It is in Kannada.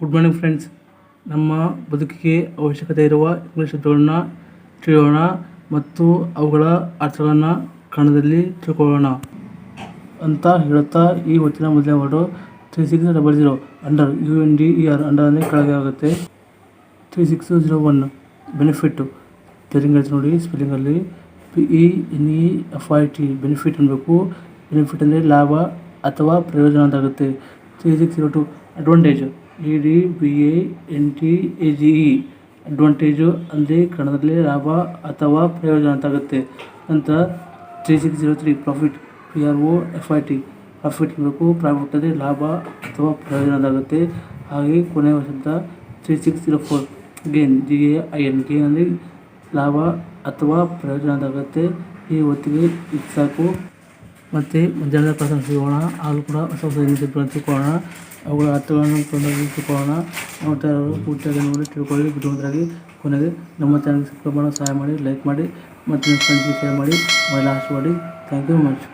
ಗುಡ್ ಮಾರ್ನಿಂಗ್ ಫ್ರೆಂಡ್ಸ್ ನಮ್ಮ ಬದುಕಿಗೆ ಅವಶ್ಯಕತೆ ಇರುವ ಇಂಗ್ಲೀಷ್ ಶಬ್ದಗಳನ್ನ ತಿಳಿಯೋಣ ಮತ್ತು ಅವುಗಳ ಅರ್ಥಗಳನ್ನು ಕನ್ನಡದಲ್ಲಿ ತಿಳ್ಕೊಳ್ಳೋಣ ಅಂತ ಹೇಳುತ್ತಾ ಈ ಹೊತ್ತಿನ ಮೊದಲನೇ word three six double zero under U N D E R under ಅಂದರೆ ಕೆಳಗೆ ಆಗುತ್ತೆ. Three six zero one benefit spelling ಹೇಳ್ತೀನಿ ನೋಡಿ ಸ್ಪೆಲ್ಲಿಂಗಲ್ಲಿ P E N E F I T benefit ಅನ್ನಬೇಕು ಬೆನಿಫಿಟ್ ಅಂದರೆ ಲಾಭ ಅಥವಾ ಪ್ರಯೋಜನ ಅಂತಾಗುತ್ತೆ three six zero two advantage E D B A N T A G E advantage ಅಂದರೆ ಕನ್ನಡದಲ್ಲಿ ಲಾಭ ಅಥವಾ ಪ್ರಯೋಜನ ಅಂತಾಗುತ್ತೆ. ಅಂತ three six zero three profit P R O F I T profit ಇರಬೇಕು ಪ್ರಾಫಿಟ್ ಅಂದರೆ ಲಾಭ ಅಥವಾ ಪ್ರಯೋಜನ ಅಂತಾಗುತ್ತೆ. ಹಾಗೆ ಕೊನೆಯ ವರ್ಷದ three six zero four gain G A I N gain ಅಂದರೆ ಲಾಭ ಅಥವಾ ಪ್ರಯೋಜನ ಅಂತಾಗುತ್ತೆ. ಈ ಹೊತ್ತಿಗೆ ಇದು ಸಾಕು. ಮತ್ತು ಮಧ್ಯಾಹ್ನದ ಪ್ರಸಾದ ಸಿಗೋಣ ಆಗಲೂ ಕೂಡ ಹೊಸ ಹೊಸ ಇಂಗ್ಲೀಷ್ ತಿಳ್ಕೊಳ್ಳೋಣ ಅವುಗಳ ಅರ್ಥಗಳನ್ನು ತಿಳ್ಕೊಳ್ಳೋಣ ಮತ್ತು ಪೂರ್ತಿಯಾಗಿ ನೋಡಿ ತಿಳ್ಕೊಳ್ಳಿ. ಬುದ್ಧಿವಂತರಾಗಿ ಕೊನೆಗೆ ನಮ್ಮ ಚಾನಲ್ಗೆ ಸಬ್ಸ್ಕ್ರೈಬ್ ಮಾಡೋ ಸಹಾಯ ಮಾಡಿ ಲೈಕ್ ಮಾಡಿ, ಮತ್ತು ನಿಮ್ಮ ಫ್ರೆಂಡ್ಸ್ಗೆ ಶೇರ್ ಮಾಡಿ ಮೈ ಆಶ್ ಮಾಡಿ ಥ್ಯಾಂಕ್ ಯು ಮಚ್